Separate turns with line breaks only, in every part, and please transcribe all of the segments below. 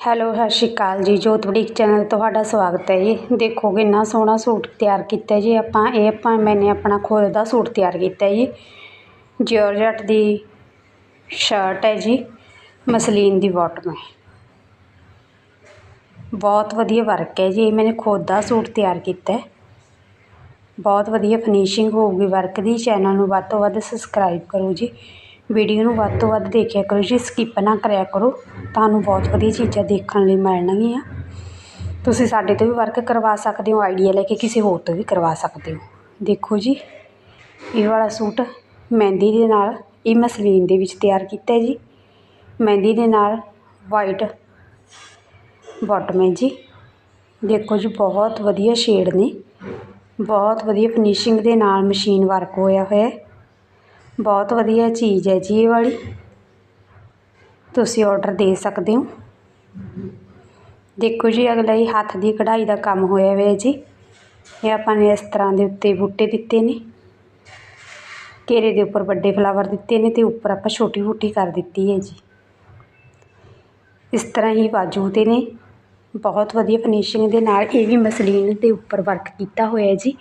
Hello, ਸਤਿ ਸ਼੍ਰੀ ਅਕਾਲ ਜੀ, ਜੋਤ ਬੁਟੀਕ ਚੈਨਲ ਤੁਹਾਡਾ ਸਵਾਗਤ ਹੈ ਜੀ। ਦੇਖੋ ਕਿੰਨਾ ਸੋਹਣਾ ਸੂਟ ਤਿਆਰ ਕੀਤਾ ਜੀ। ਆਪਾਂ ਇਹ ਆਪਾਂ ਮੈਨੇ ਆਪਣਾ ਖੁਦ ਦਾ ਸੂਟ ਤਿਆਰ ਕੀਤਾ ਜੀ। ਜਾਰਜਟ ਦੀ ਸ਼ਰਟ ਹੈ ਜੀ, ਮਸਲੀਨ ਦੀ ਬਾਟਮ ਹੈ। ਬਹੁਤ ਵਧੀਆ ਵਰਕ ਹੈ ਜੀ, ਇਹ ਮੈਨੇ ਖੁਦ ਦਾ ਸੂਟ ਤਿਆਰ ਕੀਤਾ ਹੈ। ਬਹੁਤ ਵਧੀਆ ਫਿਨਿਸ਼ਿੰਗ ਹੋਊਗੀ ਵਰਕ ਦੀ। ਚੈਨਲ ਨੂੰ ਵੱਧ ਤੋਂ ਵੱਧ ਸਬਸਕ੍ਰਾਈਬ ਕਰੋ ਜੀ। ਵੀਡੀਓ ਨੂੰ ਵੱਧ ਤੋਂ ਵੱਧ ਦੇਖਿਆ ਕਰੋ, ਜੀ ਸਕਿੱਪ ਨਾ ਕਰਿਆ ਕਰੋ, ਤੁਹਾਨੂੰ ਬਹੁਤ ਵਧੀਆ ਚੀਜ਼ਾਂ ਦੇਖਣ ਲਈ ਮਿਲਣਗੀਆਂ। ਤੁਸੀਂ ਸਾਡੇ ਤੋਂ ਵੀ ਵਰਕ ਕਰਵਾ ਸਕਦੇ ਹੋ ਆਈਡੀਆ ਲੈ ਕੇ ਕਿਸੇ ਹੋਰ ਤੋਂ ਵੀ ਕਰਵਾ ਸਕਦੇ ਹੋ। ਦੇਖੋ ਜੀ, ਇਹ ਵਾਲਾ ਸੂਟ ਮਹਿੰਦੀ ਦੇ ਨਾਲ, ਇਹ ਮੈਂ ਸਲੀਨ ਦੇ ਵਿੱਚ ਤਿਆਰ ਕੀਤਾ ਜੀ। ਮਹਿੰਦੀ ਦੇ ਨਾਲ ਵਾਈਟ ਬਾਟਮ ਹੈ ਜੀ। ਦੇਖੋ ਜੀ, ਬਹੁਤ ਵਧੀਆ ਸ਼ੇਡ ਨੇ। ਬਹੁਤ ਵਧੀਆ ਫਿਨਿਸ਼ਿੰਗ ਦੇ ਨਾਲ ਮਸ਼ੀਨ ਵਰਕ ਹੋਇਆ ਹੋਇਆ ਬਹੁਤ ਵਧੀਆ ਚੀਜ਼ ਹੈ ਜੀ ਇਹ ਵਾਲੀ। ਤੁਸੀਂ ਔਡਰ ਦੇ ਸਕਦੇ ਹੋ। ਦੇਖੋ ਜੀ, ਅਗਲਾ ਹੀ ਹੱਥ ਦੀ ਕਢਾਈ ਦਾ ਕੰਮ ਹੋਇਆ ਹੋਇਆ ਜੀ। ਇਹ ਆਪਾਂ ਨੇ ਇਸ ਤਰ੍ਹਾਂ ਦੇ ਉੱਤੇ ਬੂਟੇ ਦਿੱਤੇ ਨੇ। ਘੇਰੇ ਦੇ ਉੱਪਰ ਵੱਡੇ ਫਲਾਵਰ ਦਿੱਤੇ ਨੇ ਤੇ ਉੱਪਰ ਆਪਾਂ ਛੋਟੀ ਬੂਟੀ ਕਰ ਦਿੱਤੀ ਹੈ ਜੀ। ਇਸ ਤਰ੍ਹਾਂ ਹੀ ਬਾਜੂ ਤੇ ਨੇ। ਬਹੁਤ ਵਧੀਆ ਫਿਨਿਸ਼ਿੰਗ ਦੇ ਨਾਲ ਇਹ ਵੀ ਮਸਲੀਨ ਦੇ ਉੱਪਰ ਵਰਕ ਕੀਤਾ ਹੋਇਆ ਜੀ।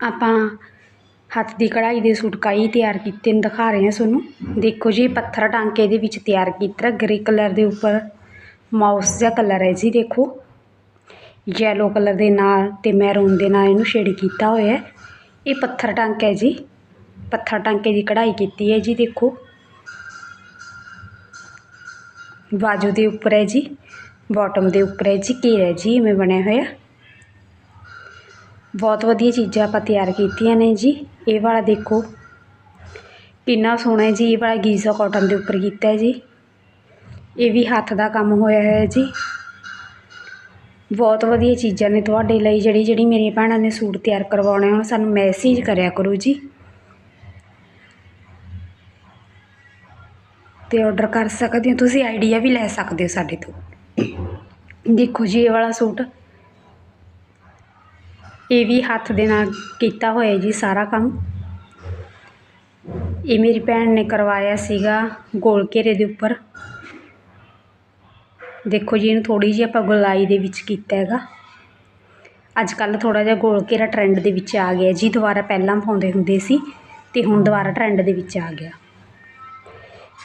ਆਪਾਂ ਹੱਥ ਦੀ ਕਢਾਈ ਦੇ ਸੂਟ ਕਈ ਤਿਆਰ ਕੀਤੇ ਨੇ ਦਿਖਾ ਰਹੇ ਹਾਂ ਤੁਹਾਨੂੰ। ਦੇਖੋ ਜੀ, ਪੱਥਰ ਟਾਂਕੇ ਦੇ ਵਿੱਚ ਤਿਆਰ ਕੀਤਾ ਗ੍ਰੇ ਕਲਰ ਦੇ ਉੱਪਰ ਮਾਊਸ ਜਿਹਾ ਕਲਰ ਹੈ ਜੀ, ਦੇਖੋ। ਯੈਲੋ ਕਲਰ ਦੇ ਨਾਲ ਤੇ ਮੈਰੂਨ ਦੇ ਨਾਲ ਇਹਨੂੰ ਸ਼ੇਡ ਕੀਤਾ ਹੋਇਆ ਹੈ। ਇਹ ਪੱਥਰ ਟਾਂਕਾ ਹੈ ਜੀ। ਪੱਥਰ ਟਾਂਕੇ ਦੀ ਕਢਾਈ ਕੀਤੀ ਹੈ ਜੀ, ਦੇਖੋ। ਬਾਜੂ ਦੇ ਉੱਪਰ ਹੈ ਜੀ ਬਾਟਮ ਦੇ ਉੱਪਰ ਹੈ ਜੀ, ਘੇਰਾ ਜੀ, ਇਵੇਂ ਬਣਿਆ ਹੋਇਆ। ਬਹੁਤ ਵਧੀਆ ਚੀਜ਼ਾਂ ਆਪਾਂ ਤਿਆਰ ਕੀਤੀਆਂ ਨੇ ਜੀ। ਇਹ ਵਾਲਾ ਦੇਖੋ। ਕਿੰਨਾ ਸੋਹਣਾ ਜੀ, ਇਹ ਵਾਲਾ ਗੀਜ਼ਾ ਕਾਟਨ ਦੇ ਉੱਪਰ ਕੀਤਾ ਹੈ ਜੀ। ਇਹ ਵੀ ਹੱਥ ਦਾ ਕੰਮ ਹੋਇਆ ਹੈ ਜੀ। ਬਹੁਤ ਵਧੀਆ ਚੀਜ਼ਾਂ ਨੇ ਤੁਹਾਡੇ ਲਈ, ਜਿਹੜੀ ਜਿਹੜੀ ਮੇਰੀਆਂ ਭੈਣਾਂ ਨੇ ਸੂਟ ਤਿਆਰ ਕਰਵਾਉਣੇ ਹੋਣ, ਸਾਨੂੰ ਮੈਸੇਜ ਕਰਿਆ ਕਰੋ ਜੀ। ਤੇ ਆਰਡਰ ਕਰ ਸਕਦੇ ਹੋ ਤੁਸੀਂ ਆਈਡੀਆ ਵੀ ਲੈ ਸਕਦੇ ਹੋ ਸਾਡੇ ਤੋਂ। ਦੇਖੋ ਜੀ, ਇਹ ਵਾਲਾ ਸੂਟ। ਇਹ ਵੀ ਹੱਥ ਦੇ ਨਾਲ ਕੀਤਾ ਹੋਇਆ ਜੀ ਸਾਰਾ ਕੰਮ। ਇਹ ਮੇਰੀ ਭੈਣ ਨੇ ਕਰਵਾਇਆ ਸੀਗਾ ਗੋਲ ਘੇਰੇ ਦੇ ਉੱਪਰ। ਦੇਖੋ ਜੀ, ਇਹਨੂੰ ਥੋੜੀ ਜਿਹੀ ਆਪਾਂ ਗੁਲਾਈ ਦੇ ਵਿੱਚ ਕੀਤਾ ਹੈਗਾ। ਅੱਜ ਕੱਲ ਥੋੜਾ ਜਿਹਾ ਗੋਲ ਘੇਰਾ ਟ੍ਰੈਂਡ ਦੇ ਵਿੱਚ ਆ ਗਿਆ ਜੀ। ਦੁਬਾਰਾ ਪਹਿਲਾਂ ਪਾਉਂਦੇ ਹੁੰਦੇ ਸੀ ਤੇ ਹੁਣ ਦੁਬਾਰਾ ਟ੍ਰੈਂਡ ਦੇ ਵਿੱਚ ਆ ਗਿਆ।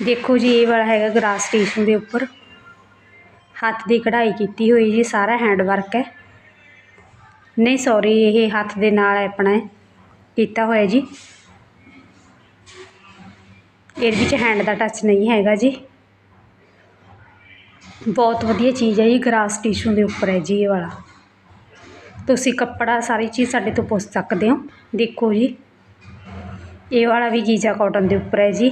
ਦੇਖੋ ਜੀ, ਇਹ ਵਾਲਾ ਹੈਗਾ ਗਰਾਸ ਸਟੇਸ਼ਨ ਦੇ ਉੱਪਰ। ਹੱਥ ਦੀ ਕਢਾਈ ਕੀਤੀ ਹੋਈ ਜੀ, ਸਾਰਾ ਹੈਂਡ ਵਰਕ ਹੈ। ਨਹੀਂ ਸੌਰੀ ਇਹ ਹੱਥ ਦੇ ਨਾਲ ਆਪਣਾ ਕੀਤਾ ਹੋਇਆ ਜੀ। ਇਹਦੇ ਵਿੱਚ ਹੈਂਡ ਦਾ ਟੱਚ ਨਹੀਂ ਹੈਗਾ ਜੀ। ਬਹੁਤ ਵਧੀਆ ਚੀਜ਼ ਹੈ ਜੀ ਗਰਾਸ ਟਿਸ਼ੂ ਦੇ ਉੱਪਰ ਹੈ ਜੀ ਇਹ ਵਾਲਾ। ਤੁਸੀਂ ਕੱਪੜਾ, ਸਾਰੀ ਚੀਜ਼ ਸਾਡੇ ਤੋਂ ਪੁੱਛ ਸਕਦੇ ਹੋ। ਦੇਖੋ ਜੀ। ਇਹ ਵਾਲਾ ਵੀ ਗੀਜਾ ਕਾਟਨ ਦੇ ਉੱਪਰ ਹੈ ਜੀ।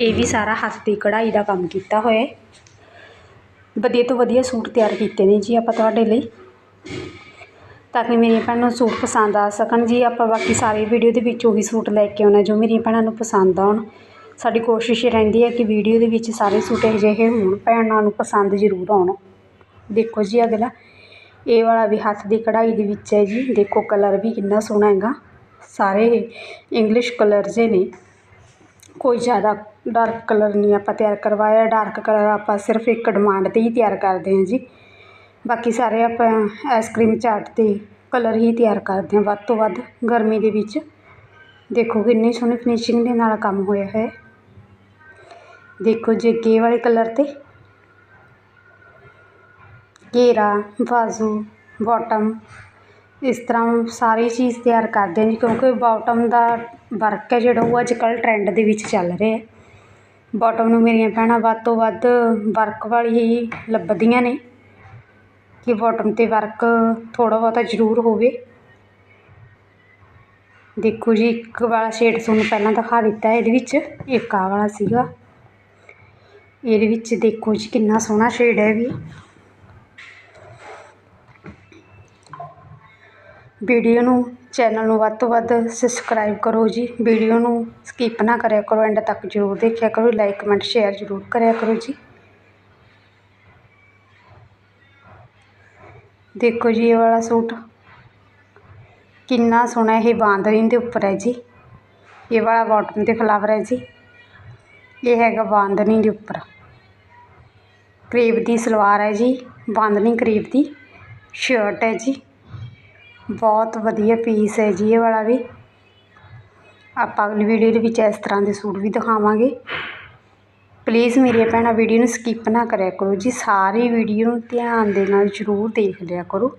ਇਹ ਵੀ ਸਾਰਾ ਹੱਥ ਦੀ ਕਢਾਈ ਦਾ ਕੰਮ ਕੀਤਾ ਹੋਇਆ ਵਧੀਆ ਤੋਂ ਵਧੀਆ ਸੂਟ ਤਿਆਰ ਕੀਤੇ ਨੇ ਜੀ ਆਪਾਂ ਤੁਹਾਡੇ ਲਈ। ਤਾਂ ਕਿ ਮੇਰੀਆਂ ਭੈਣਾਂ ਨੂੰ ਸੂਟ ਪਸੰਦ ਆ ਸਕਣ। ਜੀ ਆਪਾਂ ਬਾਕੀ ਸਾਰੇ ਵੀਡੀਓ ਦੇ ਵਿੱਚ ਉਹੀ ਸੂਟ ਲੈ ਕੇ ਆਉਣਾ, ਜੋ ਮੇਰੀਆਂ ਭੈਣਾਂ ਨੂੰ ਪਸੰਦ ਆਉਣ, ਸਾਡੀ ਕੋਸ਼ਿਸ਼ ਰਹਿੰਦੀ ਹੈ ਕਿ ਵੀਡੀਓ ਦੇ ਵਿੱਚ ਸਾਰੇ ਸੂਟ ਅਜਿਹੇ ਹੋਣ, ਭੈਣਾਂ ਨੂੰ ਪਸੰਦ ਜ਼ਰੂਰ ਆਉਣ। ਦੇਖੋ ਜੀ ਅਗਲਾ, ਇਹ ਵਾਲਾ ਵੀ ਹੱਥ ਦੀ ਕਢਾਈ ਦੇ ਵਿੱਚ ਹੈ ਜੀ। ਦੇਖੋ ਕਲਰ ਵੀ ਕਿੰਨਾ ਸੋਹਣਾ ਹੈਗਾ। ਸਾਰੇ ਇੰਗਲਿਸ਼ ਕਲਰ ਨੇ, ਕੋਈ ਜ਼ਿਆਦਾ ਡਾਰਕ ਕਲਰ ਨਹੀਂ ਆਪਾਂ ਤਿਆਰ ਕਰਵਾਇਆ। ਡਾਰਕ ਕਲਰ ਆਪਾਂ ਸਿਰਫ ਇੱਕ ਡਿਮਾਂਡ 'ਤੇ ਹੀ ਤਿਆਰ ਕਰਦੇ ਹਾਂ ਜੀ। ਬਾਕੀ ਸਾਰੇ ਆਪਾਂ ਆਈਸਕ੍ਰੀਮ ਚਾਟ 'ਤੇ ਕਲਰ ਹੀ ਤਿਆਰ ਕਰਦੇ ਹਾਂ। ਵੱਧ ਤੋਂ ਵੱਧ ਗਰਮੀ ਦੇ ਵਿੱਚ। ਦੇਖੋ ਕਿੰਨੀ ਸੋਹਣੀ ਫਿਨਿਸ਼ਿੰਗ ਦੇ ਨਾਲ ਕੰਮ ਹੋਇਆ ਹੈ। ਦੇਖੋ ਜੇ ਅੱਗੇ ਵਾਲੇ ਕਲਰ 'ਤੇ। ਘੇਰਾ, ਬਾਜ਼ੂ ਬਾਟਮ ਇਸ ਤਰ੍ਹਾਂ ਸਾਰੀ ਚੀਜ਼ ਤਿਆਰ ਕਰਦੇ ਹਾਂ ਜੀ, ਕਿਉਂਕਿ ਬਾਟਮ ਦਾ ਵਰਕ ਹੈ ਜਿਹੜਾ, ਉਹ ਅੱਜ ਕੱਲ੍ਹ ਟਰੈਂਡ ਦੇ ਵਿੱਚ ਚੱਲ ਰਿਹਾ ਬਾਟਮ ਨੂੰ ਮੇਰੀਆਂ ਭੈਣਾਂ ਵੱਧ ਤੋਂ ਵੱਧ ਵਰਕ ਵਾਲੀ ਹੀ ਲੱਭਦੀਆਂ ਨੇ। ਕਿ ਬੋਟਮ 'ਤੇ ਵਰਕ ਥੋੜ੍ਹਾ ਬਹੁਤਾ ਜ਼ਰੂਰ ਹੋਵੇ। ਦੇਖੋ ਜੀ, ਇੱਕ ਵਾਲਾ ਸ਼ੇਡ ਤੁਹਾਨੂੰ ਪਹਿਲਾਂ ਦਿਖਾ ਦਿੱਤਾ, ਇਹਦੇ ਵਿੱਚ ਇੱਕ ਆ ਵਾਲਾ ਸੀਗਾ। ਇਹਦੇ ਵਿੱਚ ਦੇਖੋ ਜੀ, ਕਿੰਨਾ ਸੋਹਣਾ ਸ਼ੇਡ ਹੈ ਵੀ। ਵੀਡੀਓ ਨੂੰ ਚੈਨਲ ਨੂੰ ਵੱਧ ਤੋਂ ਵੱਧ ਸਬਸਕ੍ਰਾਈਬ ਕਰੋ ਜੀ। ਵੀਡੀਓ ਨੂੰ ਸਕਿਪ ਨਾ ਕਰਿਆ ਕਰੋ ਐਂਡ ਤੱਕ ਜ਼ਰੂਰ ਦੇਖਿਆ ਕਰੋ। ਲਾਈਕ ਕਮੈਂਟ ਸ਼ੇਅਰ ਜ਼ਰੂਰ ਕਰਿਆ ਕਰੋ ਜੀ। ਦੇਖੋ ਜੀ ਇਹ ਵਾਲਾ ਸੂਟ। ਕਿੰਨਾ ਸੋਹਣਾ ਇਹ ਬਾਂਦਰੀ ਦੇ ਉੱਪਰ ਹੈ ਜੀ। ਇਹ ਵਾਲਾ ਬਾਟਮ 'ਤੇ ਫਲਾਵਰ ਹੈ ਜੀ। ਇਹ ਹੈਗਾ ਬਾਂਦਨੀ ਦੇ ਉੱਪਰ। ਕਰੀਬ ਦੀ ਸਲਵਾਰ ਹੈ ਜੀ। ਬਾਂਦਨੀ ਕਰੀਬ ਦੀ ਸ਼ਰਟ ਹੈ ਜੀ। ਬਹੁਤ ਵਧੀਆ ਪੀਸ ਹੈ ਜੀ ਇਹ ਵਾਲਾ ਵੀ। ਆਪਾਂ ਅਗਲੀ ਵੀਡੀਓ ਦੇ ਵਿੱਚ ਇਸ ਤਰ੍ਹਾਂ ਦੇ ਸੂਟ ਵੀ ਦਿਖਾਵਾਂਗੇ। ਪਲੀਜ਼ ਮੇਰੀਆਂ ਭੈਣਾਂ ਵੀਡੀਓ ਨੂੰ ਸਕਿਪ ਨਾ ਕਰਿਆ ਕਰੋ ਜੀ। ਸਾਰੀ ਵੀਡੀਓ ਨੂੰ ਧਿਆਨ ਦੇ ਨਾਲ ਜ਼ਰੂਰ ਦੇਖ ਲਿਆ ਕਰੋ।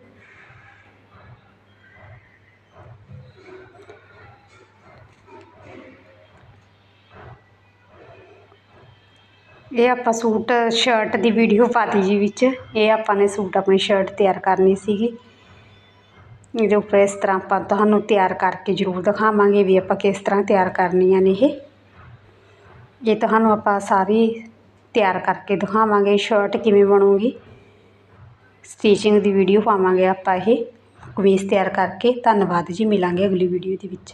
ਇਹ ਆਪਾਂ ਸੂਟ ਸ਼ਰਟ ਦੀ ਵੀਡੀਓ ਪਾਤੀ ਜੀ ਵਿੱਚ। ਇਹ ਆਪਾਂ ਨੇ ਸੂਟ ਆਪਣੀ ਸ਼ਰਟ ਤਿਆਰ ਕਰਨੀ ਸੀਗੀ। ਇਹਦੇ ਉੱਪਰ ਇਸ ਤਰ੍ਹਾਂ ਆਪਾਂ ਤੁਹਾਨੂੰ ਤਿਆਰ ਕਰਕੇ ਜ਼ਰੂਰ ਦਿਖਾਵਾਂਗੇ ਵੀ ਆਪਾਂ ਕਿਸ ਤਰ੍ਹਾਂ ਤਿਆਰ ਕਰਨੀਆਂ ਨੇ ਇਹ। ਇਹ ਤੁਹਾਨੂੰ ਆਪਾਂ ਸਾਰੀ ਤਿਆਰ ਕਰਕੇ ਦਿਖਾਵਾਂਗੇ ਸ਼ਰਟ ਕਿਵੇਂ ਬਣੂਗੀ ਸਟਿਚਿੰਗ ਦੀ ਵੀਡੀਓ ਪਾਵਾਂਗੇ ਆਪਾਂ ਇਹ ਕਮੀਜ਼ ਤਿਆਰ ਕਰਕੇ, ਧੰਨਵਾਦ ਜੀ, ਮਿਲਾਂਗੇ ਅਗਲੀ ਵੀਡੀਓ ਦੇ ਵਿੱਚ।